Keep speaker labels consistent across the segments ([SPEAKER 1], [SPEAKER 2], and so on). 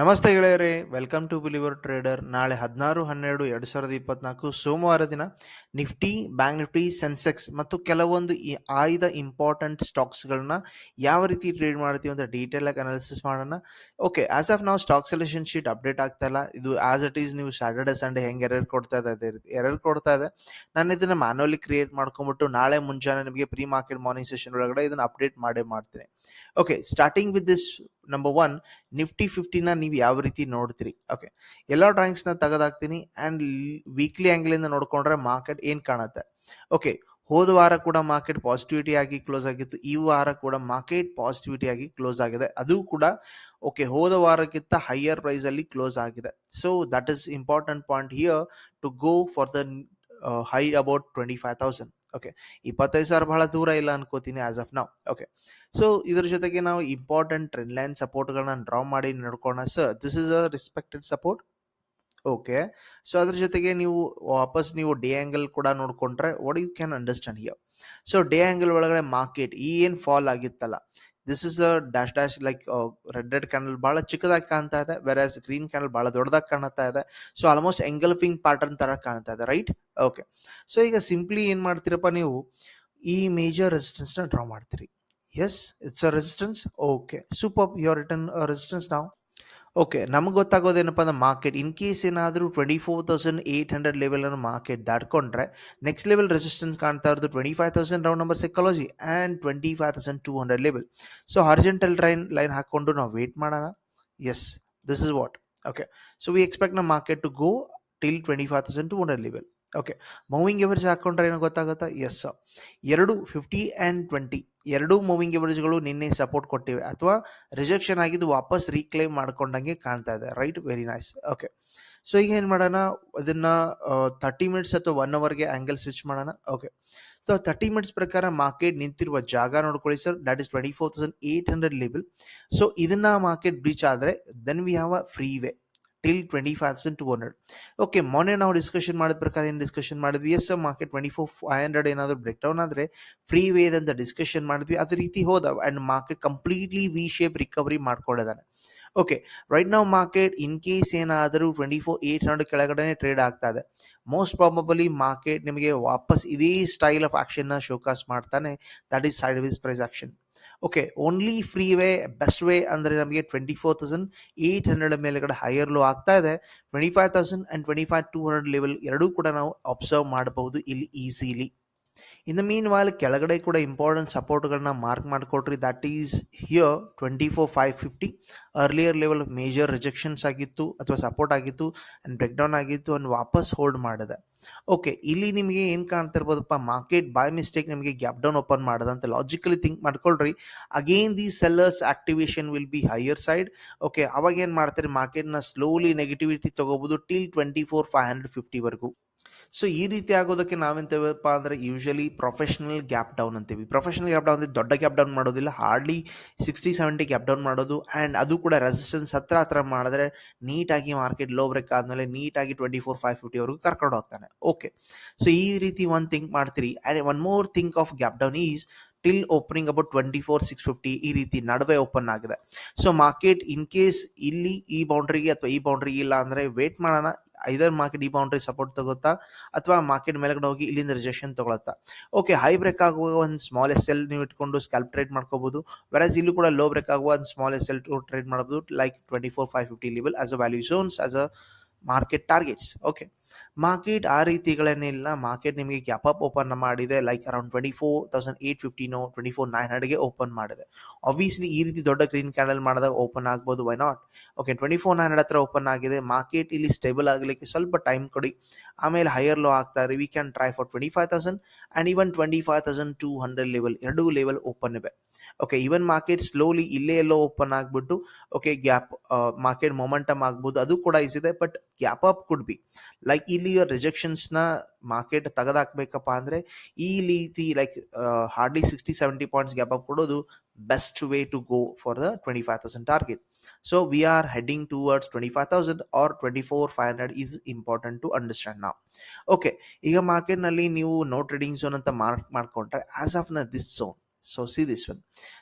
[SPEAKER 1] ನಮಸ್ತೆ ಗೆಳೆಯರೇ welcome to believer trader ನಾಳೆ ಹದಿನಾರು, ಹನ್ನೆರಡು, ಎರಡು ಸಾವಿರದ ಇಪ್ಪತ್ನಾಲ್ಕು ಸೋಮವಾರ ದಿನ ನಿಫ್ಟಿ, ಬ್ಯಾಂಕ್ ನಿಫ್ಟಿ, ಸೆನ್ಸೆಕ್ಸ್ ಮತ್ತು ಕೆಲವೊಂದು ಈ ಆಯ್ದ ಇಂಪಾರ್ಟೆಂಟ್ ಸ್ಟಾಕ್ಸ್ಗಳನ್ನ ಯಾವ ರೀತಿ ಟ್ರೇಡ್ ಮಾಡ್ತೀವಿ ಅಂತ ಡೀಟೇಲ್ ಆಗಿ ಅನಾಲಿಸಿಸ್ ಮಾಡೋಣ. ಓಕೆ ಆಸ್ ಆಫ್ ನಾವು ಸ್ಟಾಕ್ ಸೆಲೆಕ್ಷನ್ ಶೀಟ್ ಅಪ್ಡೇಟ್ ಆಗ್ತಾ ಇಲ್ಲ. ಇದು ಆಸ್ ಇಟ್ ಈಸ್ ನೀವು ಸ್ಯಾಟರ್ಡೆ ಸಂಡೇ ಹೆಂಗೆ ಎರರ್ ಕೊಡ್ತಾ ಇದೆ ಅದೇ ರೀತಿ ಎರರ್ ಕೊಡ್ತಾ ಇದೆ. ನಾನು ಇದನ್ನ ಮ್ಯಾನುವಲಿ ಕ್ರಿಯೇಟ್ ಮಾಡ್ಕೊಂಬಿಟ್ಟು ನಾಳೆ ಮುಂಜಾನೆ ನಿಮಗೆ ಪ್ರೀ ಮಾರ್ಕೆಟ್ ಮಾರ್ನಿಂಗ್ ಸೆಷನ್ ಒಳಗಡೆ ಇದನ್ನ ಅಪ್ಡೇಟ್ ಮಾಡೇ ಮಾಡ್ತೀನಿ. Okay starting with this number one Nifty ಫಿಫ್ಟಿನ ನೀವು ಯಾವ ರೀತಿ ನೋಡ್ತೀರಿ? ಓಕೆ ಎಲ್ಲ ಡ್ರಾಯಿಂಗ್ಸ್ನ ತೆಗೆದಾಕ್ತೀನಿ ಆ್ಯಂಡ್ ವೀಕ್ಲಿ ಆ್ಯಂಗಲಿಂದ ನೋಡ್ಕೊಂಡ್ರೆ ಮಾರ್ಕೆಟ್ ಏನು ಕಾಣುತ್ತೆ? ಓಕೆ ಹೋದ ವಾರ ಕೂಡ ಮಾರ್ಕೆಟ್ ಪಾಸಿಟಿವಿಟಿ ಆಗಿ ಕ್ಲೋಸ್ ಆಗಿತ್ತು. ಈ ವಾರ ಕೂಡ ಮಾರ್ಕೆಟ್ ಪಾಸಿಟಿವಿಟಿ ಆಗಿ ಕ್ಲೋಸ್ ಆಗಿದೆ. ಅದು ಕೂಡ ಓಕೆ ಹೋದ ವಾರಕ್ಕಿಂತ ಹೈಯರ್ ಪ್ರೈಸ್ ಅಲ್ಲಿ ಕ್ಲೋಸ್ ಆಗಿದೆ. So that is important point here to go for the high about twenty five thousand okay ಇಪ್ಪತ್ತೈದು ಸಾವಿರ ಬಹಳ ದೂರ ಇಲ್ಲ ಅನ್ಕೋತೀನಿ ಆಸ್ ಆಫ್ ನಾವು ಓಕೆ ಸೊ ಇದ್ರ ಜೊತೆಗೆ ನಾವು ಇಂಪಾರ್ಟೆಂಟ್ ಟ್ರೆಂಡ್ ಲೈನ್ ಸಪೋರ್ಟ್ಗಳನ್ನ ಡ್ರಾ ಮಾಡಿ ನೋಡ್ಕೋಣ sir this is a respected support okay so ಅದ್ರ ಜೊತೆಗೆ ನೀವು ವಾಪಸ್ ನೀವು ಡೇ ಆ್ಯಂಗಲ್ ಕೂಡ ನೋಡ್ಕೊಂಡ್ರೆ what you can understand here so day angle ಒಳಗಡೆ ಮಾರ್ಕೆಟ್ ಈ ಏನು ಫಾಲ್ ಆಗಿತ್ತಲ್ಲ. This is a dash dash like red red candle ಬಹಳ ಚಿಕ್ಕದಾಗಿ ಕಾಣ್ತಾ ಇದೆ ವೆರಾಸ್ ಗ್ರೀನ್ ಕ್ಯಾಂಡಲ್ ಬಹಳ ದೊಡ್ಡದಾಗಿ ಕಾಣ್ತಾ ಇದೆ. ಸೊ ಆಲ್ಮೋಸ್ಟ್ ಎಂಗಲ್ಫಿಂಗ್ ಪ್ಯಾಟರ್ನ್ ತರ ಕಾಣ್ತಾ ಇದೆ ರೈಟ್ ಓಕೆ ಸೊ ಈಗ ಸಿಂಪ್ಲಿ ಏನು ಮಾಡ್ತೀರಪ್ಪ ನೀವು? ಈ ಮೇಜರ್ ರೆಸಿಸ್ಟೆನ್ಸ್ನ ಡ್ರಾ ಮಾಡ್ತೀರಿ. Yes it's a resistance okay super your return resistance ನಾವು ಓಕೆ ನಮ್ಗೆ ಗೊತ್ತಾಗೋದೇನಪ್ಪ ಅಂದ್ರೆ ಮಾರ್ಕೆಟ್ ಇನ್ ಕೇಸ್ ಏನಾದರೂ twenty four thousand eight hundred ಲೆವೆಲನ್ನು market ದಾಟ್ಕೊಂಡ್ರೆ ನೆಕ್ಸ್ಟ್ ಲೆವೆಲ್ ರೆಸಿಸ್ಟೆನ್ಸ್ ಕಾಣ್ತಾ ಇರೋದು twenty five thousand round number psychology and twenty five thousand two hundred level so horizontal trend line ಹಾಕ್ಕೊಂಡು ನಾವು ವೇಟ್ ಮಾಡೋಣ. Yes this is what okay so we expect ನಮ್ಮ market to go till twenty five thousand two hundred level okay moving average ಹಾಕೊಂಡ್ರೆ ಏನೋ ಗೊತ್ತಾಗುತ್ತಾ? Yes ಎರಡು fifty and twenty ಎರಡೂ moving ಎವರೇಜ್ಗಳು ನಿನ್ನೆ ಸಪೋರ್ಟ್ ಕೊಟ್ಟಿವೆ. ಅಥವಾ ರಿಜೆಕ್ಷನ್ ಆಗಿದ್ದು ವಾಪಸ್ ರೀಕ್ಲೇಮ್ ಮಾಡ್ಕೊಂಡಂಗೆ ಕಾಣ್ತಾ ಇದೆ. Right very nice okay so ಈಗ ಏನು ಮಾಡೋಣ? ಅದನ್ನು ತರ್ಟಿ ಮಿನಿಟ್ಸ್ ಅಥವಾ ಒನ್ ಅವರ್ಗೆ ಆ್ಯಂಗಲ್ ಸ್ವಿಚ್ ಮಾಡೋಣ. ಓಕೆ ಸೊ ತರ್ಟಿ ಮಿನಿಟ್ಸ್ ಪ್ರಕಾರ ಮಾರ್ಕೆಟ್ ನಿಂತಿರುವ ಜಾಗ ನೋಡ್ಕೊಳ್ಳಿ sir that is twenty four thousand eight hundred level so ಇದನ್ನು ಮಾರ್ಕೆಟ್ ಬ್ರೀಚ್ ಆದರೆ then we have a free way till twenty five thousand two hundred okay ಮೊನ್ನೆ ನಾವು discussion ಮಾಡಿದ ಪ್ರಕಾರ ಏನು ಡಿಸ್ಕಷನ್ ಮಾಡಿದ್ವಿ? Yes market twenty four five hundred ಏನಾದರೂ break down ಆದರೆ ಫ್ರೀ ವೇದ್ ಅಂತ ಡಿಸ್ಕಷನ್ ಮಾಡಿದ್ವಿ. ಅದೇ ರೀತಿ ಹೋದ and market completely V shape recovery ಮಾಡ್ಕೊಂಡಿದ್ದಾನೆ. Okay right ನಾವು ಮಾರ್ಕೆಟ್ ಇನ್ ಕೇಸ್ ಏನಾದರೂ ಟ್ವೆಂಟಿ ಫೋರ್ ಏಟ್ ಹಂಡ್ರೆಡ್ ಕೆಳಗಡೆ ಟ್ರೇಡ್ ಆಗ್ತಾ ಇದೆ. ಮೋಸ್ಟ್ ಪ್ರಾಬಬಲಿ ಮಾರ್ಕೆಟ್ ನಿಮಗೆ ವಾಪಸ್ ಇದೇ ಸ್ಟೈಲ್ ಆಫ್ ಆಕ್ಷನ್ನ ಶೋಕಾಸ್ ಮಾಡ್ತಾನೆ. That is side wise price action okay only free way best way ಅಂದರೆ ನಮಗೆ twenty four thousand eight hundred ಮೇಲೆಗಡೆ ಹೈಯರ್ ಲೋ ಆಗ್ತಾ ಇದೆ. Twenty five thousand and twenty five two hundred level ಎರಡೂ ಕೂಡ ನಾವು ಅಬ್ಸರ್ವ್ ಮಾಡಬಹುದು ಇಲ್ಲಿ easily in the meanwhile ಕೆಳಗಡೆ ಕೂಡ ಇಂಪಾರ್ಟೆಂಟ್ ಸಪೋರ್ಟ್ಗಳನ್ನ mark ಮಾಡಿಕೊಟ್ರಿ. That is here twenty four five fifty earlier level major rejections ಆಗಿತ್ತು ಅಥವಾ ಸಪೋರ್ಟ್ ಆಗಿತ್ತು ಆ್ಯಂಡ್ ಬ್ರೇಕ್ ಡೌನ್ ಆಗಿತ್ತು ಆ್ಯಂಡ್ ವಾಪಸ್ ಹೋಲ್ಡ್ ಮಾಡಿದೆ. ಓಕೆ ಇಲ್ಲಿ ನಿಮಗೆ ಏನು ಕಾಣ್ತಾ ಇರ್ಬೋದಪ್ಪ ಮಾರ್ಕೆಟ್ ಬೈ ಮಿಸ್ಟೇಕ್ ನಿಮಗೆ ಗ್ಯಾಪ್ ಡೌನ್ ಓಪನ್ ಮಾಡೋದಂತ ಲಾಜಿಕಲಿ ಥಿಂಕ್ ಮಾಡ್ಕೊಳ್ರಿ. Again the sellers activation will be higher side okay ಅವಾಗ ಏನು ಮಾಡ್ತಾರೆ? ಮಾರ್ಕೆಟ್ನ ಸ್ಲೋಲಿ ನೆಗೆಟಿವಿಟಿ ತೊಗೋಬೋದು till twenty four five hundred ಫಿಫ್ಟಿವರೆಗೂ so ಈ ರೀತಿ ಆಗೋದಕ್ಕೆ ನಾವೆಂತೇವಪ್ಪ ಅಂದರೆ ಯೂಶಲಿ ಪ್ರೊಫೆಷನಲ್ ಗ್ಯಾಪ್ ಡೌನ್ ಅಂತೀವಿ. ಪ್ರೊಫೆಷನಲ್ ಗ್ಯಾಪ್ ಡೌನ್ ಅಂದರೆ ದೊಡ್ಡ ಗ್ಯಾಪ್ ಡೌನ್ ಮಾಡೋದಿಲ್ಲ. Hardly sixty seventy gap down ಮಾಡೋದು. ಆ್ಯಂಡ್ ಅದು ಕೂಡ ರೆಸಿಸ್ಟೆನ್ಸ್ ಹತ್ರ ಹತ್ರ ಮಾಡಿದ್ರೆ ನೀಟಾಗಿ ಮಾರ್ಕೆಟ್ ಲೋ ಬ್ರೇಕ್ ಆದಮೇಲೆ ನೀಟಾಗಿ ಟ್ವೆಂಟಿ ಫೋರ್ ಫೈವ್ ಫಿಫ್ಟಿವರೆಗೂ ಕರ್ಕೊಂಡು ಹೋಗ್ತಾನೆ. ಓಕೆ ಸೊ ಈ ರೀತಿ ಒಂದು ಥಿಂಕ್ ಮಾಡ್ತೀರಿ. And one more think of gap down is till opening about twenty four six fifty ಈ ರೀತಿ ನಡುವೆ ಓಪನ್ ಆಗಿದೆ. ಸೊ ಮಾರ್ಕೆಟ್ ಇನ್ ಕೇಸ್ ಇಲ್ಲಿ ಈ ಬೌಂಡ್ರಿಗೆ ಅಥವಾ ಈ ಬೌಂಡ್ರಿಗೆ ಇಲ್ಲ ಅಂದರೆ ವೇಟ್ ಮಾಡೋಣ. ಐದರ್ ಮಾರ್ಕೆಟ್ ಈ ಬೌಂಡ್ರಿ ಸಪೋರ್ಟ್ ತಗೋತಾ ಅಥವಾ ಮಾರ್ಕೆಟ್ ಮೇಲ್ಗಡೆ ಹೋಗಿ ಇಲ್ಲಿಂದ ರಿಜೆಕ್ಷನ್ ತಗೊಳತ್ತಾ? ಓಕೆ ಹೈ ಬ್ರೇಕ್ ಆಗುವ ಒಂದು ಸ್ಮಾಲ್ ಎಸ್ ಎಲ್ ನೀವು ಇಟ್ಕೊಂಡು ಸ್ಕ್ಯಾಲ್ಪ್ ಟ್ರೇಡ್ ಮಾಡ್ಕೋಬಹುದು ವೆರಸ್ ಇಲ್ಲೂ ಕೂಡ ಲೋ ಬ್ರೇಕ್ ಆಗುವ ಒಂದು ಸ್ಮಾಲ್ ಎಸ್ ಎಲ್ ಟ್ರೇಡ್ ಮಾಡಬಹುದು like twenty four five fifty level as a value zones as a market targets okay market ಆ ರೀತಿಗಳೇನಿಲ್ಲ ಮಾರ್ಕೆಟ್ ನಿಮಗೆ ಗ್ಯಾಪ್ ಅಪ್ ಓಪನ್ ಮಾಡಿದೆ like around twenty four thousand eight ಫಿಫ್ಟಿನೋ twenty four nine ಹಂಡ್ರೆಡ್ಗೆ open ಮಾಡಿದೆ. Obviously ಈ ರೀತಿ ದೊಡ್ಡ green candle ಮಾಡಿದಾಗ ಓಪನ್ ಆಗ್ಬೋದು why not okay twenty four nine hundred ಹತ್ರ ಓಪನ್ ಆಗಿದೆ ಮಾರ್ಕೆಟ್ ಇಲ್ಲಿ ಸ್ಟೇಬಲ್ ಆಗಲಿಕ್ಕೆ ಸ್ವಲ್ಪ ಟೈಮ್ ಕೊಡಿ. ಆಮೇಲೆ ಹೈಯರ್ ಲೋ ಆಗ್ತಾರೆ we can try for twenty five thousand and even twenty five thousand two hundred level ಎರಡೂ ಲೆವೆಲ್ ಓಪನ್ ಇವೆ. ಓಕೆ ಈವನ್ ಮಾರ್ಕೆಟ್ ಸ್ಲೋಲಿ ಇಲ್ಲೇ ಎಲ್ಲೋ ಓಪನ್ ಆಗಿಬಿಟ್ಟು ಓಕೆ ಗ್ಯಾಪ್ ಮಾರ್ಕೆಟ್ ಮೊಮೆಂಟಮ್ ಆಗ್ಬೋದು, ಅದು ಕೂಡ ಇದೆ but gap up could be like ಇಲ್ಲಿ ರಿಜೆಕ್ಷನ್ಸ್ನ ಮಾರ್ಕೆಟ್ ತೆಗೆದಾಕ್ಬೇಕಪ್ಪ ಅಂದರೆ ಈ ರೀತಿ like hardly sixty seventy points gap up ಕೊಡೋದು best way to go for the twenty five thousand target so we are heading towards twenty five thousand or twenty four five hundred is important to understand ನಾವು okay ಈಗ ಮಾರ್ಕೆಟ್ನಲ್ಲಿ ನೀವು no trading zone ಅಂತ mark ಮಾಡ್ಕೊಂಡ್ರೆ as ಆಫ್ನ this zone so see this one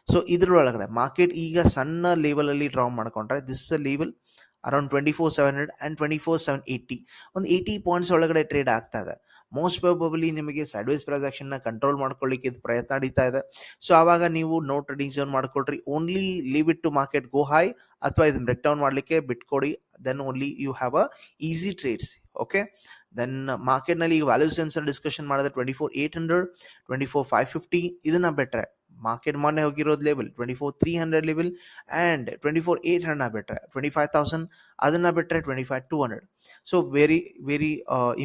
[SPEAKER 1] so ಇದ್ರೊಳಗಡೆ market ಈಗ ಸಣ್ಣ ಲೆವೆಲಲ್ಲಿ ಡ್ರಾ ಮಾಡ್ಕೊಂಡ್ರೆ this a level around twenty four seven hundred and twenty four seven eighty ಒಂದು ಏಯ್ಟಿ ಪಾಯಿಂಟ್ಸ್ ಒಳಗಡೆ ಟ್ರೇಡ್ ಆಗ್ತಾ ಇದೆ. ಮೋಸ್ಟ್ ಪ್ರಾಬಬಲಿ ನಿಮಗೆ ಸೈಡ್ವೇಸ್ ಟ್ರಾನ್ಸಾಕ್ಷನ್ನ ಕಂಟ್ರೋಲ್ ಮಾಡ್ಕೊಳ್ಳಿಕ್ಕೆ ಇದು ಪ್ರಯತ್ನ ನಡೀತಾ ಇದೆ. ಸೊ ಆವಾಗ ನೀವು ನೋ ಟ್ರೇಡಿಂಗ್ ಝೋನ್ ಮಾಡ್ಕೊಳ್ರಿ. Only leave it to market go high ಅಥವಾ ಇದನ್ನ ಬ್ರೇಕ್ ಡೌನ್ ಮಾಡಲಿಕ್ಕೆ ಬಿಟ್ಕೊಡಿ. Then only you have a easy trades okay then ಮಾರ್ಕೆಟ್ನಲ್ಲಿ ಈಗ ವ್ಯಾಲ್ಯೂಸನ್ಸ್ ಡಿಸ್ಕಷನ್ ಮಾಡಿದ್ರೆ twenty four eight hundred twenty four five fifty ಇದನ್ನ ಬೆಟ್ರೆ ಮಾರ್ಕೆಟ್ ಮೊನ್ನೆ ಹೋಗಿರೋದು level twenty four three hundred level and twenty four eight hundred ಬಿಟ್ಟರೆ ಟ್ವೆಂಟಿ ಫೈವ್ ತೌಸಂಡ್ ಅದನ್ನು ಬಿಟ್ಟರೆ twenty five two hundred so very very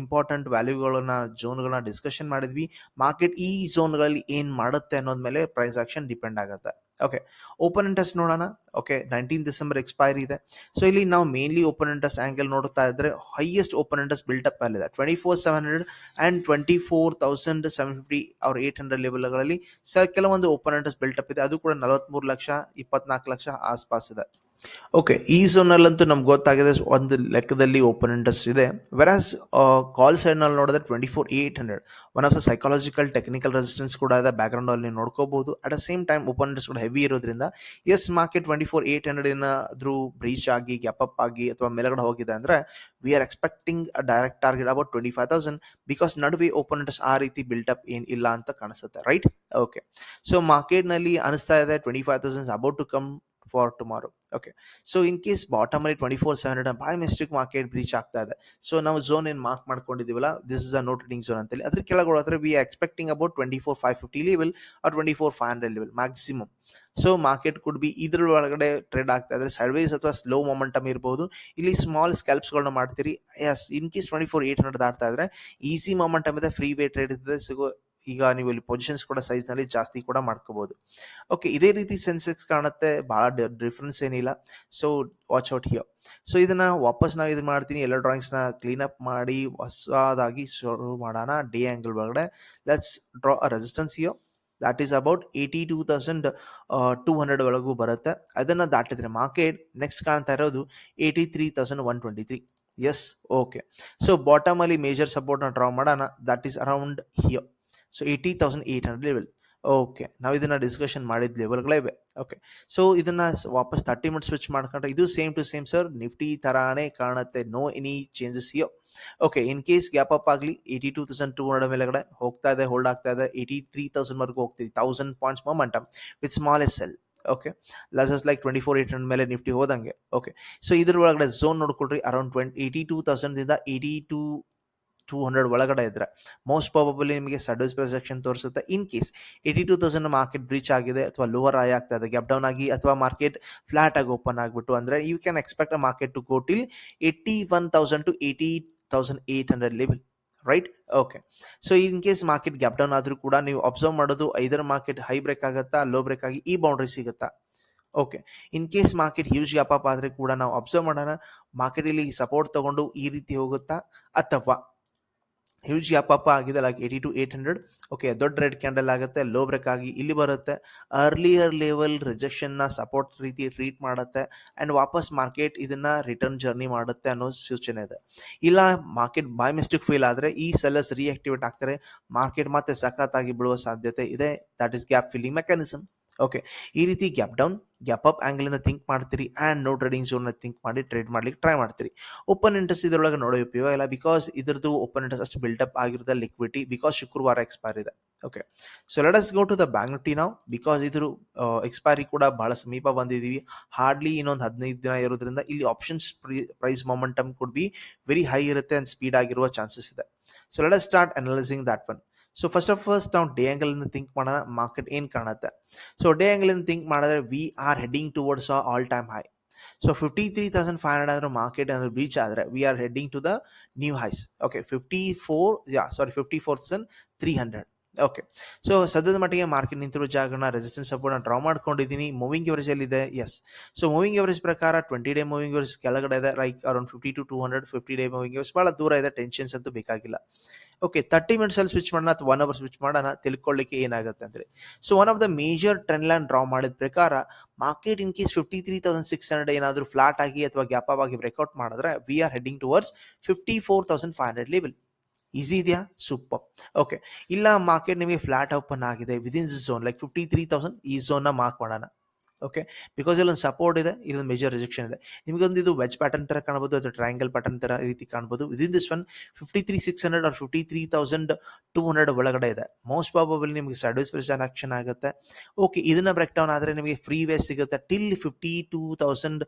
[SPEAKER 1] important ವ್ಯಾಲ್ಯೂಗಳನ್ನ ಝೋನ್ಗಳನ್ನ discussion ಮಾಡಿದ್ವಿ. Market ಈ ಝೋನ್ಗಳಲ್ಲಿ ಏನು ಮಾಡುತ್ತೆ ಅನ್ನೋದ ಮೇಲೆ ಪ್ರೈಸ್ ಆಕ್ಷನ್ ಡಿಪೆಂಡ್ ಆಗುತ್ತೆ. ಓಕೆ ಓಪನ್ ಇಂಟ್ರೆಸ್ಟ್ ನೋಡೋಣ. ಓಕೆ ನೈನ್ಟೀನ್ ಡಿಸೆಂಬರ್ ಎಕ್ಸ್ಪೈರಿ ಇದೆ. ಸೊ ಇಲ್ಲಿ ನಾವು ಮೇನ್ಲಿ ಓಪನ್ ಇಂಟ್ರೆಸ್ಟ್ ಆ್ಯಂಗಲ್ ನೋಡ್ತಾ ಇದ್ರೆ highest open interest build up ಅಲ್ಲಿದೆ twenty four seven hundred and twenty four thousand seven fifty ಅವ್ರ ಏಟ್ ಹಂಡ್ರೆಡ್ ಲೆವೆಲ್ಗಳಲ್ಲಿ ಸ ಕೆಲವೊಂದು ಓಪನ್ ಇಂಟ್ರೆಸ್ಟ್ ಬಿಲ್ಟಪ್ ಇದೆ. ಅದು ಕೂಡ ನಲವತ್ಮೂರು ಲಕ್ಷ, ಇಪ್ಪತ್ನಾಲ್ಕು ಲಕ್ಷ ಆಸ್ಪಾಸ್ ಇದೆ. ಓಕೆ ಈ ಝೋನಲ್ಲಂತೂ ನಮ್ಗೆ ಗೊತ್ತಾಗಿದೆ. ಒಂದು ಲೆಕ್ಕದಲ್ಲಿ ಓಪನ್ ಇಂಟ್ರೆಸ್ಟ್ ಇದೆ. ವೆರಾಸ್ ಕಾಲ್ ಸೈಡ್ನಲ್ಲಿ ನೋಡಿದ್ರೆ twenty four eight hundred one of the psychological technical resistance ಕೂಡ ಇದೆ. ಬ್ಯಾಕ್ಗ್ರೌಂಡಲ್ಲಿ ನೀವು ನೋಡ್ಕೋಬಹುದು at a same time open interest ಕೂಡ ಹೆವಿ ಇರೋದ್ರಿಂದ yes market twenty four eight hundred ಏನಾದರೂ ಬ್ರೀಚ್ ಆಗಿ ಗ್ಯಾಪ್ ಅಪ್ ಆಗಿ ಅಥವಾ ಮೇಲ್ಗಡೆ ಹೋಗಿದೆ ಅಂದರೆ we are expecting a direct target about twenty five thousand because ನಡುವೆ ಓಪನ್ ಇಂಟ್ರೆಸ್ಟ್ ಆ ರೀತಿ ಬಿಲ್ಟಪ್ ಏನು ಇಲ್ಲ ಅಂತ ಕಾಣಿಸುತ್ತೆ. ರೈಟ್ ಓಕೆ ಸೊ ಮಾರ್ಕೆಟ್ನಲ್ಲಿ ಅನಿಸ್ತಾ ಇದೆ twenty five thousand about to come for tomorrow okay so in case bottom ಅಲ್ಲಿ twenty four seven hundred by mistake market breach ಆಗ್ತಾ ಇದೆ. ಸೊ ನಾವು ಝೋನ್ ಏನು mark ಮಾಡ್ಕೊಂಡಿದ್ದೀವಲ್ಲ this is a no trading zone ಅಂತೇಳಿ. ಅದ್ರ ಕೆಳಗಡೆ ಹೋದ್ರೆ we expecting about twenty four five fifty level or twenty four five hundred level maximum so market could be ಇದ್ರ ಒಳಗಡೆ ಟ್ರೇಡ್ ಆಗ್ತಾ ಇದ್ರೆ ಸರ್ವೇಸ್ ಅಥವಾ ಸ್ಲೋ ಮೊಮೆಂಟಮ್ ಇರಬಹುದು ಇಲ್ಲಿ ಸ್ಮಾಲ್ ಸ್ಕ್ಯಾಲ್ಪ್ಸ್ಗಳನ್ನ ಮಾಡ್ತೀರಿ. Yes in case twenty four eight hundred ಆಡ್ತಾ ಇದ್ರೆ ಈಸಿ ಮೊಮೆಂಟಮ್ ಇದೆ ಫ್ರೀ ವೇ ಟ್ರೇಡ್ ಇದೆ, ಸಿಗೋ ಈಗ ನೀವು ಇಲ್ಲಿ ಪೊಸಿಷನ್ಸ್ ಕೂಡ ಸೈಜ್ನಲ್ಲಿ ಜಾಸ್ತಿ ಕೂಡ ಮಾಡ್ಕೋಬಹುದು ಓಕೆ ಇದೇ ರೀತಿ ಸೆನ್ಸೆಕ್ಸ್ ಕಾಣುತ್ತೆ ಭಾಳ ಡಿಫ್ರೆನ್ಸ್ ಏನಿಲ್ಲ. So watch out here so ಇದನ್ನ ವಾಪಸ್ ನಾವು ಇದು ಮಾಡ್ತೀನಿ, ಎಲ್ಲ ಡ್ರಾಯಿಂಗ್ಸ್ನ ಕ್ಲೀನ್ ಅಪ್ ಮಾಡಿ, ಹೊಸದಾಗಿ ಶುರು ಮಾಡೋಣ ಡೇ ಆ್ಯಂಗಲ್ ಒಳಗಡೆ. Let's draw resistance here that is about eighty two thousand two hundred ಒಳಗೂ ಬರುತ್ತೆ. ಅದನ್ನು ದಾಟಿದ್ರೆ ಮಾರ್ಕೆಟ್ ನೆಕ್ಸ್ಟ್ ಕಾಣ್ತಾ ಇರೋದು eighty three thousand one twenty three yes okay so ಬಾಟಮಲ್ಲಿ major ಸಪೋರ್ಟ್ನ ಡ್ರಾ ಮಾಡೋಣ. That is around here so eighty thousand eight hundred level okay ನಾವು ಇದನ್ನ ಡಿಸ್ಕಷನ್ ಮಾಡಿದ ಲೆವೆಲ್ಗಳೇ ಇವೆ. ಓಕೆ ಸೊ ಇದನ್ನು ವಾಪಸ್ ತರ್ಟಿ ಮಿನಿಟ್ಸ್ ಸ್ವಿಚ್ ಮಾಡ್ಕೊಂಡ್ರೆ ಇದು same to same sir Nifty ಥರಾನೇ ಕಾಣುತ್ತೆ. No any changes ಇಯೋ okay in case gap up ಆಗಲಿ eighty two thousand two hundred ಮೇಲೆಗಡೆ ಹೋಗ್ತಾ ಇದೆ ಹೋಲ್ಡ್ ಆಗ್ತಾ ಇದೆ. ಏಯ್ಟಿ ತ್ರೀ ತೌಸಂಡ್ವರೆಗೂ ಹೋಗ್ತೀವಿ thousand points momentum with small S L okay losses like twenty four eight hundred ಮೇಲೆ ನಿಫ್ಟಿ ಹೋದಂಗೆ. ಓಕೆ ಸೊ ಇದ್ರ ಒಳಗಡೆ ಝೋನ್ ನೋಡ್ಕೊಳ್ರಿ. ಅರೌಂಡ್ ಟ್ವೆಂಟಿ ಏಯ್ಟಿ ಟೂ ತೌಸಂಡ್ದಿಂದ ಏಯ್ಟಿ ಟೂ ಟೂ ಹಂಡ್ರೆಡ್ ಒಳಗಡೆ ಇದ್ರೆ ಮೋಸ್ಟ್ ಪ್ರಾಬಬಲಿ ನಿಮಗೆ ಸಡ್ವೈಸ್ ಪ್ರೊಜೆಕ್ಷನ್ ತೋರಿಸುತ್ತೆ. In case eighty two thousand market breach ಆಗಿದೆ ಅಥವಾ ಲೋವರ್ ಆಗಿ ಆಗ್ತಾ ಇದೆ ಗ್ಯಾಪ್ ಡೌನ್ ಆಗಿ ಅಥವಾ ಮಾರ್ಕೆಟ್ ಫ್ಲಾಟ್ ಆಗಿ ಓಪನ್ ಆಗಿಬಿಟ್ಟು ಅಂದರೆ you can expect a market to go till eighty one thousand to eighty thousand eight hundred level right okay so in case market gap down ಆದರೂ ಕೂಡ ನೀವು ಅಬ್ಸರ್ವ್ ಮಾಡೋದು ಐದರ ಮಾರ್ಕೆಟ್ ಹೈ ಬ್ರೇಕ್ ಆಗುತ್ತಾ low break ಆಗಿ ಈ boundary ಸಿಗುತ್ತಾ? Okay in case market huge gap up ಆದರೆ ಕೂಡ ನಾವು ಅಬ್ಸರ್ವ್ ಮಾಡೋಣ ಮಾರ್ಕೆಟಲ್ಲಿ ಸಪೋರ್ಟ್ ತಗೊಂಡು ಈ ರೀತಿ ಹೋಗುತ್ತಾ ಅಥವಾ ಹ್ಯೂಜ್ ಅಪ್ಪ ಅಪ್ ಆಗಿದೆ. Like eighty two eight hundred okay ದೊಡ್ಡ ರೆಡ್ ಕ್ಯಾಂಡಲ್ ಆಗುತ್ತೆ. ಲೋ ಬ್ರೇಕ್ ಆಗಿ ಇಲ್ಲಿ ಬರುತ್ತೆ. ಅರ್ಲಿಯರ್ ಲೆವೆಲ್ ರಿಜೆಕ್ಷನ್ನ ಸಪೋರ್ಟ್ ರೀತಿ ಟ್ರೀಟ್ ಮಾಡುತ್ತೆ. ಆ್ಯಂಡ್ ವಾಪಸ್ ಮಾರ್ಕೆಟ್ ಇದನ್ನ ರಿಟರ್ನ್ ಜರ್ನಿ ಮಾಡುತ್ತೆ ಅನ್ನೋ ಸೂಚನೆ ಇದೆ. ಇಲ್ಲ ಮಾರ್ಕೆಟ್ ಬೈ ಮಿಸ್ಟೇಕ್ ಫೇಲ್ ಆದರೆ ಈ ಸೆಲ್ಲರ್ಸ್ ರಿಯಾಕ್ಟಿವೇಟ್ ಆಗ್ತಾರೆ. ಮಾರ್ಕೆಟ್ ಮತ್ತೆ ಸಖತ್ತಾಗಿ ಬಿಡುವ ಸಾಧ್ಯತೆ ಇದೆ. That is gap filling mechanism okay ಈ ರೀತಿ ಗ್ಯಾಪ್ ಡೌನ್ ಗ್ಯಾಪ್ ಅಪ್ ಆ್ಯಂಗಲಿಂದ ಥಿಂಕ್ ಮಾಡ್ತೀರಿ ಆ್ಯಂಡ್ ನೋ ಟ್ರೇಡಿಂಗ್ ಝೋನ್ನ ಥಿಂಕ್ ಮಾಡಿ ಟ್ರೇಡ್ ಮಾಡ್ಲಿಕ್ಕೆ ಟ್ರೈ ಮಾಡ್ತೀರಿ. ಓಪನ್ ಇಂಟ್ರೆಸ್ಟ್ ಇದರೊಳಗೆ ನೋಡೋ ಉಪಯೋಗ ಇಲ್ಲ ಬಿಕಾಸ್ ಇದ್ರದ್ದು ಓಪನ್ ಇಂಟ್ರೆಸ್ಟ್ ಅಷ್ಟು ಬಿಲ್ಡಪ್ ಆಗಿರೋದ ಲಿಕ್ವಿಟಿ ಬಿಕಾಸ್ ಶುಕ್ರವಾರ ಎಕ್ಸ್ಪೈರ್ ಇದೆ. Okay so let us go to the Bank Nifty ನಾವು ಬಿಕಾಸ್ ಇದ್ರ ಎಕ್ಸ್ಪೈರಿ ಕೂಡ ಬಹಳ ಸಮೀಪ ಬಂದಿದ್ದೀವಿ ಹಾರ್ಡ್ಲಿ ಇನ್ನೊಂದು ಹದಿನೈದು ದಿನ ಇರೋದ್ರಿಂದ ಇಲ್ಲಿ options price momentum could be very high ಇರುತ್ತೆ ಅಂಡ್ ಸ್ಪೀಡ್ ಆಗಿರುವ ಚಾನ್ಸಸ್ ಇದೆ. So let us start analysing that one so first of first ನಾವು ಡೇ ಇಂದ ಥಿಂಕ್ ಮಾಡೋಣ ಮಾರ್ಕೆಟ್ ಏನು ಕಾಣುತ್ತೆ? ಸೊ ಡೇ ಇಂದ ಥಿಂಕ್ ಮಾಡಿದ್ರೆ we are heading towards all time high so fifty three thousand five hundred ಆದರೂ market ಅಂದ್ರೆ reach ಆದರೆ we are heading to the new highs okay fifty four yeah sorry fifty four thousand three hundred okay so ಸದ್ಯದ ಮಟ್ಟಿಗೆ market ನಿಂತಿರೋ ಜಾಗನ resistance ಸಪೋರ್ಟ್ನ draw ಮಾಡ್ಕೊಂಡಿದ್ದೀನಿ. Moving average ಅಲ್ಲಿ ಇದೆ ಎಸ್ ಸೊ ಮೂವಿಂಗ್ ಎವರೇಜ್ ಪ್ರಕಾರ ಟ್ವೆಂಟಿ ಡೇ ಮೂವಿಂಗ್ ಎವರೇಜ್ ಕೆಳಗಡೆ ಇದೆ. Like around fifty two two hundred fifty day moving average ಭಾಳ ದೂರ ಇದೆ. ಟೆನ್ಷನ್ಸ್ ಅಂತೂ ಬೇಕಾಗಿಲ್ಲ. ಓಕೆ ತರ್ಟಿ ಮಿನಿಟ್ಸ್ ಅಲ್ಲಿ ಸ್ವಿಚ್ ಮಾಡೋಣ ಅಥವಾ ಒನ್ ಅವರ್ ಸ್ವಿಚ್ ಮಾಡೋಣ ತಿಳ್ಕೊಳ್ಳಿಕ್ಕೆ ಏನಾಗುತ್ತೆ ಅಂದರೆ so one of the major trend line draw ಮಾಡಿದ ಪ್ರಕಾರ market in case fifty three thousand six hundred ಏನಾದರೂ ಫ್ಲಾಟ್ ಆಗಿ ಅಥವಾ ಗ್ಯಾಪ್ ಆಗಿ ಬ್ರೇಕ್ಔಟ್ ಮಾಡಿದ್ರೆ we are heading towards fifty four thousand five hundred level easy ಇದೆಯಾ ಸೂಪರ್. ಓಕೆ, ಇಲ್ಲ market ನಿಮಗೆ ಫ್ಲಾಟ್ ಓಪನ್ ಆಗಿದೆ within this zone like fifty three thousand ಈ ಝೋನ್ನ ಮಾರ್ಕ್ ಮಾಡೋಣ. ಓಕೆ ಬಿಕಾಸ್ ಇಲ್ಲೊಂದು ಸಪೋರ್ಟ್ ಇದೆ, ಇಲ್ಲೊಂದು ಮೇಜರ್ ರಿಜೆಕ್ಷನ್ ಇದೆ. ನಿಮಗೊಂದು ಇದು ವೆಜ್ ಪ್ಯಾಟರ್ನ್ ಥರ ಕಾಣ್ಬೋದು ಅಥವಾ ಟ್ರಯಾಂಗಲ್ ಪ್ಯಾಟರ್ನ್ ಥರ ರೀತಿ ಕಾಣ್ಬೋದು. Within this one fifty three six hundred or fifty three thousand two hundred ಒಳಗಡೆ ಇದೆ. ಮೋಸ್ಟ್ ಪ್ರಾಬಬಲ್ ನಿಮಗೆ ಸರ್ವಿಸ್ ಪ್ರೆಸನ್ ಆಕ್ಷನ್ ಆಗುತ್ತೆ. ಓಕೆ, ಇದನ್ನ ಬ್ರೇಕ್ ಡೌನ್ ಆದರೆ ನಿಮಗೆ ಫ್ರೀ ವೇ ಸಿಗುತ್ತೆ. Till fifty two thousand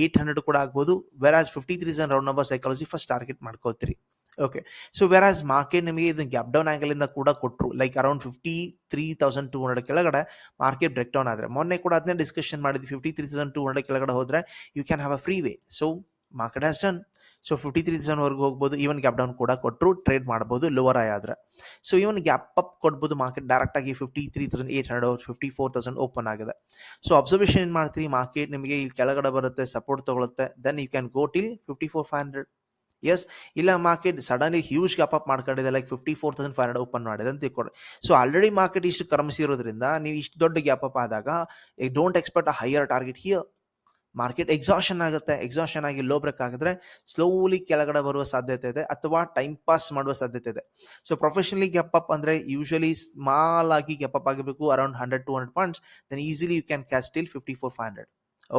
[SPEAKER 1] eight hundred ಕೂಡ ಆಗ್ಬೋದು. Whereas fifty three round number psychology first target ಮಾಡ್ಕೋತೀರಿ. ಓಕೆ ಸೊ ವೆರಾಸ್ ಮಾರ್ಕೆಟ್ ನಿಮಗೆ ಇದು ಗ್ಯಾಪ್ ಡೌನ್ ಆಂಗಲ್ ಇಂದ ಕೂಡ ಕೊಟ್ಟರು like around fifty three thousand two hundred ಕೆಳಗಡೆ ಮಾರ್ಕೆಟ್ ಬ್ರೇಕ್ ಡೌನ್ ಆದರೆ. ಮೊನ್ನೆ ಕೂಡ ಅದನ್ನೇ ಡಿಸ್ಕಷನ್ ಮಾಡಿದ್ವಿ fifty three thousand two hundred ಕೆಳಗಡೆ ಹೋದ್ರೆ you can have a free way so market has done so fifty three ತೌಸಂಡ್ವರೆಗೂ ಹೋಗ್ಬೋದು ಈವನ್ ಗ್ಯಾಪ್ ಡೌನ್ ಕೂಡ ಕೊಟ್ಟರು ಟ್ರೇಡ್ ಮಾಡ್ಬೋದು ಲೋವರ್ ಆಯ್ ಆದರೆ. ಸೊ ಇವನ್ ಗ್ಯಾಪ್ ಅಪ್ ಕೊಡ್ಬೋದು ಮಾರ್ಕೆಟ್ ಡೈರೆಕ್ಟ್ ಆಗಿ fifty three thousand eight hundred fifty four thousand open ಆಗಿದೆ. So observation ಏನು ಮಾಡ್ತೀರಿ? ಮಾರ್ಕೆಟ್ ನಿಮಗೆ ಇಲ್ಲಿ ಕೆಳಗಡೆ ಬರುತ್ತೆ ಸಪೋರ್ಟ್ ತಗೊಳುತ್ತೆ then you can go till fifty four five hundred yes ಇಲ್ಲ market suddenly huge gap up ಮಾಡ್ಕೊಂಡಿದೆ like fifty four thousand five hundred open ಮಾಡಿದೆ ಅಂತ ತಿಳ್ಕೊಡಿ ಸೊ ಆಲ್ರೆಡಿ ಮಾರ್ಕೆಟ್ ಇಷ್ಟು ಕ್ರಮಿಸಿರೋದ್ರಿಂದ ನೀವು ಇಷ್ಟು ದೊಡ್ಡ ಗ್ಯಾಪ್ ಅಪ್ ಆದಾಗ don't expect a higher target here market exhaustion ಆಗುತ್ತೆ ಎಕ್ಸಾಷನ್ ಆಗಿ ಲೋ ಬ್ರೇಕ್ ಆಗಿದ್ರೆ ಸ್ಲೋಲಿ ಕೆಳಗಡೆ ಬರುವ ಸಾಧ್ಯತೆ ಇದೆ ಅಥವಾ ಟೈಮ್ ಪಾಸ್ ಮಾಡುವ ಸಾಧ್ಯತೆ ಇದೆ. ಸೊ ಪ್ರೊಫೆಷನಲಿ ಗ್ಯಾಪ್ ಅಪ್ ಅಂದ್ರೆ ಯೂಶಲಿ ಸ್ಮಾಲ್ ಆಗಿ ಗ್ಯಾಪ್ ಅಪ್ ಆಗಬೇಕು around hundred to hundred points then easily you can catch till fifty four five hundred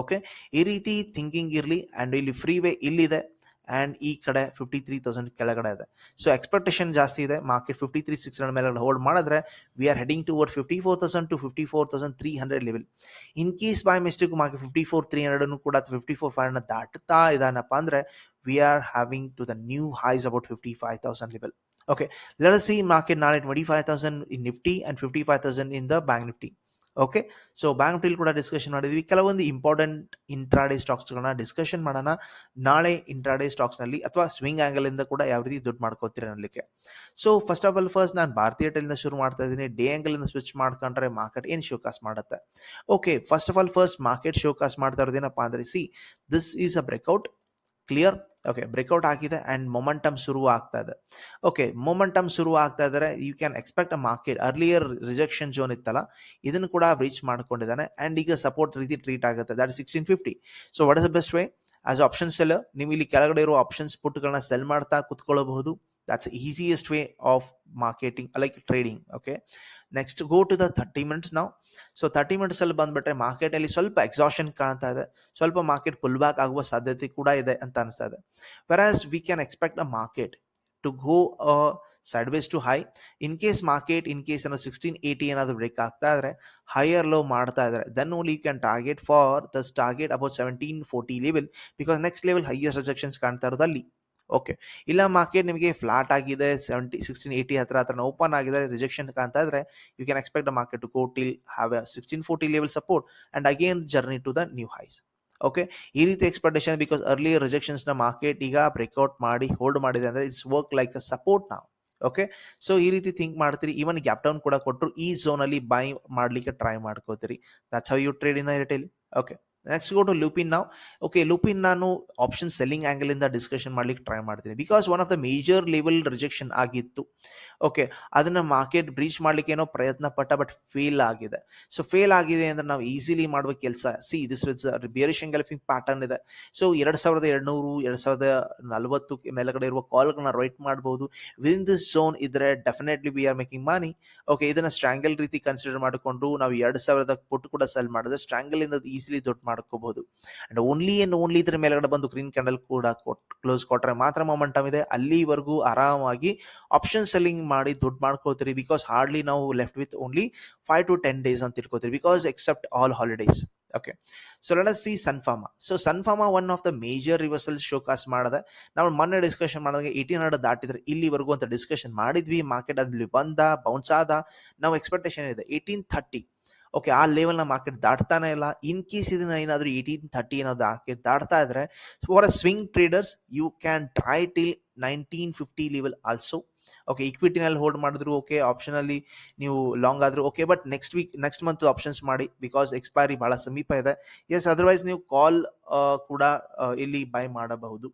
[SPEAKER 1] okay ಈ ರೀತಿ ಥಿಂಕಿಂಗ್ ಇರಲಿ ಆ್ಯಂಡ್ ಇಲ್ಲಿ ಫ್ರೀ ವೇ ಇಲ್ಲಿದೆ. ಆ್ಯಂಡ್ ಈ ಕಡೆ ಫಿಫ್ಟಿ ತ್ರೀ ತೌಸಂಡ್ ಕೆಳಗಡೆ ಇದೆ. ಸೊ ಎಕ್ಸ್ಪೆಕ್ಟೇಷನ್ ಜಾಸ್ತಿ ಇದೆ. Market fifty three six hundred ಮೇಲೆ ಹೋಲ್ಡ್ ಮಾಡಿದ್ರೆ we are heading toward fifty four thousand to fifty four thousand three hundred level in case by mistake market fifty four three hundred ಕೂಡ fifty four five hundred ದಾಟ್ತಾ ಇದಾನಪ್ಪ ಅಂದ್ರೆ we are having to the new highs about fifty five thousand level okay let see market ನಾಳೆ twenty five thousand in Nifty and fifty five thousand in the Bank Nifty okay so Bank ನಿಫ್ಟಿಲಿ ಕೂಡ discussion ಮಾಡಿದ್ವಿ. ಕೆಲವೊಂದು important intraday ಸ್ಟಾಕ್ಸ್ಗಳನ್ನ discussion ಮಾಡೋಣ. ನಾಳೆ intraday ಸ್ಟಾಕ್ಸ್ನಲ್ಲಿ ಅಥವಾ swing ಆ್ಯಂಗಲಿಂದ ಕೂಡ ಯಾವ ರೀತಿ ದುಡ್ಡು ಮಾಡ್ಕೋತೀರ ಅನ್ನಲಿಕ್ಕೆ so first of all first ನಾನು ಭಾರತೀಯ ಟೈಲಿಂದ ಶುರು ಮಾಡ್ತಾ ಇದ್ದೀನಿ. ಡೇ ಆ್ಯಂಗಲಿಂದ ಸ್ವಿಚ್ ಮಾಡ್ಕೊಂಡ್ರೆ ಮಾರ್ಕೆಟ್ ಏನು ಶೋಕಾಸ್ ಮಾಡುತ್ತೆ? Okay first of all first market showcase ಮಾಡ್ತಾ ಇರೋದೇನಪ್ಪ ಅಂದ್ರೆ see this is a breakout clear okay breakout ಆಗಿದೆ ಆ್ಯಂಡ್ ಮೊಮೆಂಟಮ್ ಶುರು ಆಗ್ತಾ ಇದೆ. ಓಕೆ ಮೊಮೆಂಟಮ್ ಶುರು ಆಗ್ತಾ ಇದ್ದಾರೆ you can expect a market earlier rejection zone ಇತ್ತಲ್ಲ, ಇದನ್ನು ಕೂಡ ರೀಚ್ ಮಾಡ್ಕೊಂಡಿದ್ದಾನೆ ಆ್ಯಂಡ್ ಈಗ ಸಪೋರ್ಟ್ ರೀತಿ ಟ್ರೀಟ್ ಆಗುತ್ತೆ. That sixteen fifty so what is the best way as option sell ನೀವು ಇಲ್ಲಿ ಕೆಳಗಡೆ ಇರುವ ಆಪ್ಷನ್ಸ್ ಪುಟ್ಗಳನ್ನ ಸೆಲ್ ಮಾಡ್ತಾ ಕುತ್ಕೊಳ್ಳಬಹುದು that's the easiest way of marketing, like trading, okay? Next go to the 30 minutes ನಾವು ಸೊ ತರ್ಟಿ ಮಿನಿಟ್ಸ್ ಅಲ್ಲಿ ಮಾರ್ಕೆಟಲ್ಲಿ ಮಾರ್ಕೆಟ್ ಸ್ವಲ್ಪ ಎಕ್ಸಾಷನ್ ಕಾಣ್ತಾ ಇದೆ. ಸ್ವಲ್ಪ ಮಾರ್ಕೆಟ್ ಪುಲ್ ಬ್ಯಾಕ್ ಆಗುವ ಸಾಧ್ಯತೆ ಕೂಡ ಇದೆ ಅಂತ ಅನಿಸ್ತಾ ಇದೆ whereas we can expect a market to go a ways to high in case market in case ಏನೋ ಸಿಕ್ಸ್ಟೀನ್ ಏಯ್ಟಿ ಏನಾದರೂ ಬ್ರೇಕ್ ಆಗ್ತಾ ಇದ್ರೆ ಹೈಯರ್ ಲೋ ಮಾಡ್ತಾ ಇದ್ದಾರೆ then only you can target for thus target about seventeen forty level because next level highest rejections ಕಾಣ್ತಾ ಇರೋದು ಅಲ್ಲಿ. Okay ಇಲ್ಲ, ಮಾರ್ಕೆಟ್ ನಿಮಗೆ ಫ್ಲಾಟ್ ಆಗಿದೆ ಸೆವೆಂಟಿ ಸಿಕ್ಸ್ಟೀನ್ ಏಯ್ಟಿ ಹತ್ರ ಹತ್ರ ಓಪನ್ ಆಗಿದೆ ರಿಜೆಕ್ಷನ್ ಕಾಣ್ತಾ ಇದ್ರೆ you can expect market to go till have sixteen forty level support and again journey to the new highs okay ಈ ರೀತಿ ಎಕ್ಸ್ಪೆಕ್ಟೇಷನ್ ಬಿಕಾಸ್ ಅರ್ಲಿ ರಿಜೆಕ್ಷನ್ಸ್ನ ಮಾರ್ಕೆಟ್ ಈಗ ಬ್ರೇಕ್ಔಟ್ ಮಾಡಿ ಹೋಲ್ಡ್ ಮಾಡಿದೆ ಅಂದರೆ it's work like a support ನಾವು okay so ಈ ರೀತಿ ಥಿಂಕ್ ಮಾಡ್ತೀರಿ. ಈವನ್ ಗ್ಯಾಪ್ ಡೌನ್ ಕೂಡ ಕೊಟ್ಟರು. ಈ ಝೋನಲ್ಲಿ ಬೈ ಮಾಡಲಿಕ್ಕೆ ಟ್ರೈ ಮಾಡ್ಕೋತೀರಿ. That's how you trade in retail okay next go to Lupin ನಾವು ಓಕೆ ಲೂಪಿನ್ ನಾನು ಆಪ್ಷನ್ ಸೆಲ್ಲಿಂಗ್ ಆ್ಯಂಗಲ್ ಇಂದ ಡಿಸ್ಕಷನ್ ಮಾಡ್ಲಿಕ್ಕೆ ಟ್ರೈ ಮಾಡ್ತೀನಿ. Because one of the major level rejection ಆಗಿತ್ತು. ಓಕೆ ಅದನ್ನ ಮಾರ್ಕೆಟ್ ಬ್ರೀಚ್ ಮಾಡ್ಲಿಕ್ಕೆ ಏನೋ ಪ್ರಯತ್ನ ಪಟ್ಟ ಬಟ್ ಫೇಲ್ ಆಗಿದೆ. ಸೊ ಫೇಲ್ ಆಗಿದೆ ಅಂದ್ರೆ ನಾವು ಈಸಿಲಿ ಮಾಡುವ ಕೆಲಸ. See this was bearish engulfing pattern ಇದೆ. ಸೊ ಎರಡು ಸಾವಿರದ ಎರಡ್ನೂರು, ಎರಡು ಸಾವಿರದ ನಲವತ್ತು ಮೇಲಗಡೆ ಇರುವ ಕಾಲ್ಗಳನ್ನ ರೈಟ್ ಮಾಡಬಹುದು ವಿನ್ ದಿಸ್ ಝೋನ್ ಇದ್ರೆ definitely we are making money okay ಇದನ್ನ ಸ್ಟ್ರಾಂಗಲ್ ರೀತಿ ಕನ್ಸಿಡರ್ ಮಾಡಿಕೊಂಡು ನಾವು ಎರಡು ಸಾವಿರದ ಪುಟ್ ಕೂಡ ಸೆಲ್ ಮಾಡಿದ್ರೆ ಸ್ಟ್ರಾಂಗಲ್ ಇಂದ ಈಸಿಲಿ ದುಡ್ಡು ಮಾಡ್ಕೋಬಹುದು. ಅಂಡ್ ಓನ್ಲಿ ಅಂಡ್ ಓನ್ಲಿ ಇದ್ರ ಮೇಲ್ಗಡೆ ಬಂದು ಗ್ರೀನ್ ಕ್ಯಾಂಡಲ್ ಕೂಡ ಕ್ಲೋಸ್ ಕೊಟ್ಟರೆ ಮಾತ್ರ ಮೊಮೆಂಟಮ್ ಇದೆ. ಅಲ್ಲಿವರೆಗೂ ಆರಾಮಾಗಿ ಆಪ್ಷನ್ ಸೆಲ್ಲಿಂಗ್ ಮಾಡಿ ದುಡ್ಡು ಮಾಡ್ಕೋತೀರಿ ಬಿಕಾಸ್ ಹಾರ್ಡ್ಲಿ ನಾವು left with only five to ten days ಅಂತ ತಿಳ್ಕೊತೀರಿ because except all holidays okay so let see Sun Pharma so Sun Pharma one of the major reversal showcase ಮಾಡಿದೆ. ನಾವು ಮೊನ್ನೆ ಡಿಸ್ಕಷನ್ ಮಾಡಿದಾಗ eighteen hundred ದಾಟಿದ್ರೆ ಇಲ್ಲಿವರೆಗೂ ಅಂತ discussion ಮಾಡಿದ್ವಿ. Market ಅಲ್ಲಿ ಬಂದ ಬೌನ್ಸ್ ಆದ. ನಾವು ಎಕ್ಸ್ಪೆಕ್ಟೇಷನ್ ಇದೆ ಏಯ್ಟೀನ್ ಥರ್ಟಿ ಓಕೆ ಆ ಲೆವೆಲ್ನ ಮಾರ್ಕೆಟ್ ದಾಟ್ತಾನೆ ಇಲ್ಲ. ಇನ್ ಕೇಸ್ ಇದನ್ನ ಏನಾದರೂ ಏಯ್ಟೀನ್ ಥರ್ಟಿ ಏನಾದ್ರು ಮಾರ್ಕೆಟ್ ದಾಟ್ತಾ ಇದ್ರೆ for a swing traders you can try till nineteen fifty level also okay ಇಕ್ವಿಟಿನಲ್ಲಿ hold ಮಾಡಿದ್ರು ಓಕೆ ಆಪ್ಷನಲ್ಲಿ ನೀವು ಲಾಂಗ್ ಆದರೂ okay but next week next month options ಮಾಡಿ ಬಿಕಾಸ್ ಎಕ್ಸ್ಪೈರಿ ಭಾಳ ಸಮೀಪ ಇದೆ. ಎಸ್ ಅದರ್ವೈಸ್ ನೀವು ಕಾಲ್ ಕೂಡ ಇಲ್ಲಿ ಬೈ ಮಾಡಬಹುದು.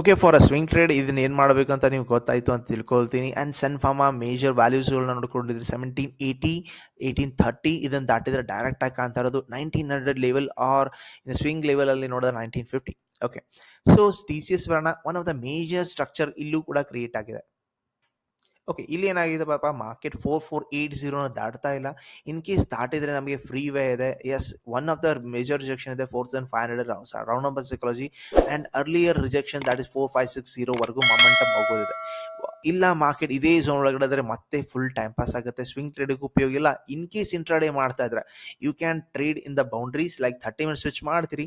[SPEAKER 1] Okay for a swing trade ಇದನ್ನ ಏನು ಮಾಡಬೇಕು ಅಂತ ನೀವು ಗೊತ್ತಾಯಿತು ಅಂತ ತಿಳ್ಕೊಳ್ತೀನಿ. ಆ್ಯಂಡ್ ಸನ್ ಫಾರ್ಮಾ ಮೇಜರ್ ವ್ಯಾಲ್ಯೂಸ್ಗಳನ್ನ ನೋಡ್ಕೊಂಡಿದ್ರೆ. ಸೆವೆಂಟೀನ್ ಏಯ್ಟಿ ಏಯ್ಟೀನ್ ಥರ್ಟಿ ಇದನ್ನು ದಾಟಿದ್ರೆ ಡೈರೆಕ್ಟ್ ಆಗಿ ಕಾಣ್ತಾ ಇರೋದು. Nineteen hundred level or in swing ಲೆವೆಲಲ್ಲಿ ನೋಡಿದ್ರೆ nineteen fifty okay so T C S ಬರೋಣ one of the major structure ಇಲ್ಲೂ ಕೂಡ ಕ್ರಿಯೇಟ್ ಆಗಿದೆ. ಓಕೆ ಇಲ್ಲಿ ಏನಾಗಿದೆ ಪಾಪ ಮಾರ್ಕೆಟ್ ಫೋರ್ ಫೋರ್ ಏಯ್ಟ್ ಜೀರೋನ ದಾಟ್ತಾ ಇಲ್ಲ. ಇನ್ ಕೇಸ್ ದಾಟಿದ್ರೆ ನಮಗೆ ಫ್ರೀ ವೇ ಇದೆ. Yes one of the major rejection ಇದೆ four thousand five hundred round number psychology and earlier rejection that is four five six ಜೀರೋವರೆಗೂ momentum ಹೋಗೋದಿದೆ. ಇಲ್ಲ ಮಾರ್ಕೆಟ್ ಇದೇ ಝೋನ್ ಒಳಗಡೆ ಆದರೆ ಮತ್ತೆ ಫುಲ್ ಟೈಮ್ ಪಾಸ್ ಆಗುತ್ತೆ. ಸ್ವಿಂಗ್ ಟ್ರೇಡಿಗೆ ಉಪಯೋಗ ಇಲ್ಲ. ಇನ್ ಕೇಸ್ ಇಂಟ್ರಾಡೇ ಮಾಡ್ತಾ ಇದ್ರೆ you can trade in the boundaries like thirty minutes switch ಮಾಡ್ತೀರಿ.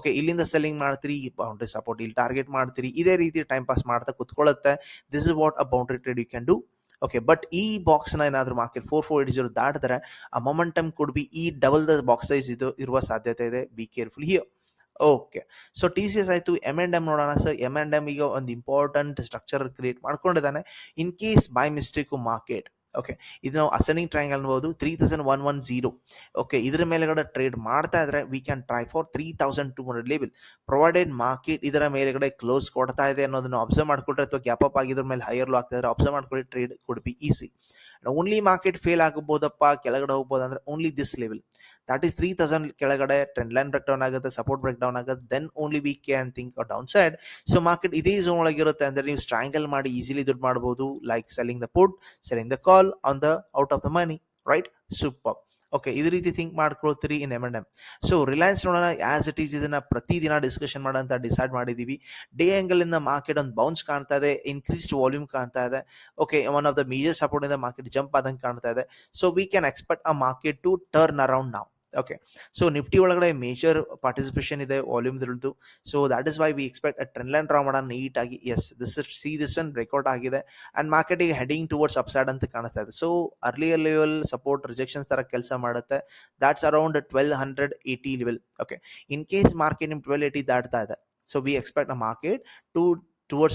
[SPEAKER 1] ಓಕೆ ಇಲ್ಲಿಂದ ಸೆಲ್ಲಿಂಗ್ ಮಾಡ್ತೀರಿ ಬೌಂಡ್ರಿ ಸಪೋರ್ಟ್ ಇಲ್ಲಿ ಟಾರ್ಗೆಟ್ ಮಾಡ್ತೀರಿ. ಇದೇ ರೀತಿ ಟೈಮ್ ಪಾಸ್ ಮಾಡ್ತಾ ಕುತ್ಕೊಳ್ಳುತ್ತೆ. This is what a boundary trade you can do okay but ಈ ಬಾಕ್ಸ್ನ ಏನಾದರೂ market four four eight zero ದಾಟಿದ್ರೆ, ಆ ಮೊಮೆಂಟಮ್ ಕುಡ್ ಬಿ ಈ ಡಬಲ್ ದ ಬಾಕ್ಸ್ ಸೈಜ್ ಇದು ಇರುವ ಸಾಧ್ಯತೆ ಇದೆ. Be careful here okay so T C S ಆಯಿತು ಎಂ ಆ್ಯಂಡ್ ಎಂ ನೋಡೋಣ ಸರ್ ಎಂ ಆ್ಯಂಡ್ ಎಂ ಈಗ ಒಂದು important structure create ಮಾಡ್ಕೊಂಡಿದ್ದಾನೆ. In case by mistake market okay ಇದು ನಾವು ಅಸೆಂಡಿಂಗ್ ಟ್ರಯಾಂಗಲ್ ಅನ್ಬೋದು three thousand one one zero okay ಇದ್ರ ಮೇಲೆಗಡೆ trade ಮಾಡ್ತಾ ಇದ್ರೆ we can try for three thousand two hundred level provided market ಇದರ ಮೇಲೆಗಡೆ ಕ್ಲೋಸ್ ಕೊಡ್ತಾ ಇದೆ ಅನ್ನೋದನ್ನು ಅಬ್ಸರ್ವ್ ಮಾಡ್ಕೊಟ್ರೆ ಅಥವಾ ಗ್ಯಾಪ್ ಅಪ್ ಆಗಿದ್ರ ಮೇಲೆ ಹೈಯರ್ ಲೋ ಆಗ್ತಾ ಇದ್ರೆ ಅಬ್ಸರ್ವ್ ಮಾಡ್ಕೊಳ್ಳಿ trade could be easy only market fail ಆಗಬಹುದಪ್ಪ, ಕೆಳಗಡೆ ಹೋಗ್ಬೋದು ಅಂದ್ರೆ only this level that is three thousand ಕೆಳಗಡೆ ಟ್ರೆಂಡ್ ಲೈನ್ ಬ್ರೇಕ್ ಡೌನ್ ಆಗುತ್ತೆ ಸಪೋರ್ಟ್ ಬ್ರೇಕ್ ಡೌನ್ ಆಗುತ್ತೆ then only we can think downside so market ಇದೇ ಝೋನ್ ಒಳಗಿರುತ್ತೆ ಅಂದ್ರೆ ನೀವು ಸ್ಟ್ರಾಂಗಲ್ ಮಾಡಿ ಈಸಿಲಿ ದುಡ್ಡು ಮಾಡ್ಬೋದು like selling the put selling the call on the out of the money right super okay ಇದೇ ರೀತಿ think ಮಾಡ್ಕೊಳ್ತೀರಿ in M and M so Reliance ನೋಡೋಣ ಆಸ್ ಇಟ್ ಈಸ್ ಇದನ್ನ ಪ್ರತಿದಿನ ಡಿಸ್ಕಷನ್ ಮಾಡೋಂತ ಡಿಸೈಡ್ ಮಾಡಿದೀವಿ ಡೇ ಇಂದ ಮಾರ್ಕೆಟ್ ಒಂದು ಬೌನ್ಸ್ ಕಾಣ್ತಾ ಇದೆ ಇನ್ಕ್ರೀಸ್ಡ್ ವಾಲ್ಯೂಮ್ ಕಾಣ್ತಾ ಇದೆ. Okay one of the major support ಇಂದ ಮಾರ್ಕೆಟ್ ಜಂಪ್ ಆದಂಗೆ ಕಾಣ್ತಾ ಇದೆ. So we can expect a market to turn around ನಾವು ಓಕೆ ಸೊ ನಿಫ್ಟಿ ಒಳಗಡೆ ಮೇಜರ್ ಪಾರ್ಟಿಸಿಪೇಷನ್ ಇದೆ ವಾಲ್ಯೂಮ್ ಇದ್ರದ್ದು. So that is why we expect trend line draw ಮಾಡೋಣ ನೀಟಾಗಿ yes this see this one record ಆಗಿದೆ. ಆ್ಯಂಡ್ ಮಾರ್ಕೆಟಿಗೆ heading towards upside ಅಂತ ಕಾಣಿಸ್ತಾ ಇದೆ. So earlier level support rejections ತರ ಕೆಲಸ ಮಾಡುತ್ತೆ. That's around twelve hundred eighty level okay in case market ನಿಮ್ ಟ್ವೆಲ್ ಏಯ್ಟಿ ದಾಟ್ತಾ ಇದೆ. So we expect a market to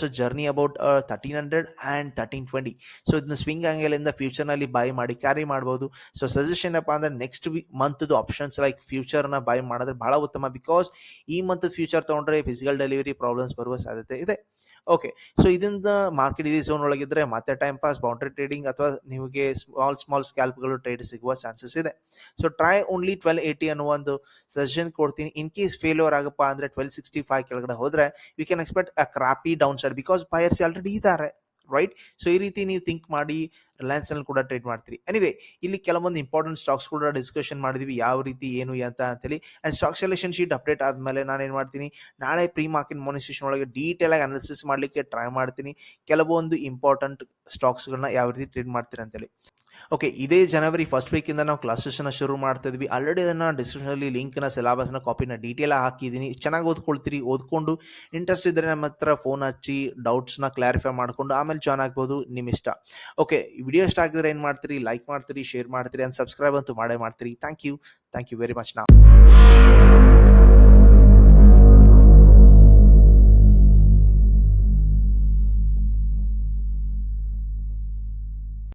[SPEAKER 1] a journey about thirteen hundred and thirteen twenty so ಇದನ್ನ swing ಆಂಗಲಿಂದ ಫ್ಯೂಚರ್ನಲ್ಲಿ buy ಮಾಡಿ ಕ್ಯಾರಿ ಮಾಡ್ಬೋದು. ಸೊ ಸಜೆಷನ್ ಏನಪ್ಪ ಅಂದ್ರೆ ನೆಕ್ಸ್ಟ್ ಮಂತ್ದು ಆಪ್ಷನ್ಸ್ ಲೈಕ್ ಫ್ಯೂಚರ್ನ ಬೈ ಮಾಡಿದ್ರೆ ಭಾಳ ಉತ್ತಮ ಬಿಕಾಸ್ ಈ ಮಂತ್ ಫ್ಯೂಚರ್ ತೊಗೊಂಡ್ರೆ ಫಿಸಿಕಲ್ ಡೆಲಿವರಿ ಪ್ರಾಬ್ಲಮ್ಸ್ ಬರುವ ಸಾಧ್ಯತೆ ಇದೆ. ಓಕೆ ಸೊ ಇದರಿಂದ ಮಾರ್ಕೆಟ್ ಇದೇ ಝೋನ್ ಒಳಗಿದ್ರೆ ಮತ್ತೆ ಟೈಮ್ ಪಾಸ್ ಬೌಂಡ್ರಿ ಟ್ರೇಡಿಂಗ್ ಅಥವಾ ನಿಮಗೆ ಸ್ಮಾಲ್ ಸ್ಮಾಲ್ ಸ್ಕ್ಯಾಲ್ಪ್ಗಳು ಟ್ರೇಡ್ ಸಿಗುವ ಚಾನ್ಸಸ್ ಇದೆ. So try only twelve eighty ಅನ್ನೋ ಒಂದು ಸಜೆಷನ್ ಕೊಡ್ತೀನಿ. ಇನ್ ಕೇಸ್ ಫೇಲ್ಯೂರ್ ಆಗಪ್ಪ ಅಂದ್ರೆ ಟ್ವೆಲ್ ಸಿಕ್ಸ್ಟಿ ಫೈವ್ ಕೆಳಗಡೆ ಹೋದ್ರೆ we can expect a crappy down side because buyers already ಇದ್ದಾರೆ. ರೈಟ್ ಸೊ ಈ ರೀತಿ ನೀವು ಥಿಂಕ್ ಮಾಡಿ ರಿಲಯನ್ಸ್ ಅಲ್ಲಿ ಕೂಡ ಟ್ರೇಡ್ ಮಾಡ್ತೀರಿ. ಅನಿವೆ ಇಲ್ಲಿ ಕೆಲವೊಂದು ಇಂಪಾರ್ಟೆಂಟ್ ಸ್ಟಾಕ್ಸ್ ಕೂಡ ಡಿಸ್ಕಷನ್ ಮಾಡಿದೀವಿ. ಯಾವ ರೀತಿ, ಏನು ಅಂತ ಅಂತೇಳಿ. And stock selection sheet update ಆದಮೇಲೆ ನಾನು ಏನು ಮಾಡ್ತೀನಿ? ನಾಳೆ ಪ್ರೀ ಮಾರ್ಕೆಟ್ ಮಾನಿಸ್ಟೇಷನ್ ಒಳಗೆ ಡೀಟೇಲ್ ಆಗಿ ಅನಾಲಿಸಿಸ್ ಮಾಡಲಿಕ್ಕೆ ಟ್ರೈ ಮಾಡ್ತೀನಿ. ಕೆಲವೊಂದು ಇಂಪಾರ್ಟೆಂಟ್ ಸ್ಟಾಕ್ಸ್ಗಳನ್ನ ಯಾವ ರೀತಿ ಟ್ರೇಡ್ ಮಾಡ್ತೀರಿ ಅಂತೇಳಿ. ಓಕೆ ಇದೇ ಜನವರಿ ಫಸ್ಟ್ ವೀಕಿಂದ ನಾವು ಕ್ಲಾಸಸ್ನ ಶುರು ಮಾಡ್ತಾ ಇದ್ವಿ. ಆಲ್ರೆಡಿ ಅದನ್ನು ಡಿಸ್ಕ್ರಿಪ್ಷನಲ್ಲಿ ಲಿಂಕ್ನ ಸಿಲಾಬಸ್ನ ಕಾಪಿನ ಡೀಟೇಲ್ ಹಾಕಿದ್ದೀನಿ ಚೆನ್ನಾಗಿ ಓದ್ಕೊಳ್ತೀರಿ, ಓದ್ಕೊಂಡು ಇಂಟ್ರೆಸ್ಟ್ ಇದ್ದರೆ ನಮ್ಮ ಹತ್ರ ಫೋನ್ ಹಚ್ಚಿ ಡೌಟ್ಸ್ನ ಕ್ಲಾರಿಫೈ ಮಾಡಿಕೊಂಡು ಆಮೇಲೆ ಜಾಯ್ನ್ ಆಗ್ಬೋದು ನಿಮ್ಮ ಇಷ್ಟ. ಓಕೆ ವಿಡಿಯೋ ಇಷ್ಟ ಆಗಿದ್ರೆ ಏನು ಮಾಡ್ತೀರಿ? ಲೈಕ್ ಮಾಡ್ತೀರಿ ಶೇರ್ ಮಾಡ್ತೀರಿ ಆ್ಯಂಡ್ ಸಬ್ಸ್ಕ್ರೈಬ್ ಅಂತೂ ಮಾಡೇ ಮಾಡ್ತೀರಿ. Thank you thank you very much ನಾ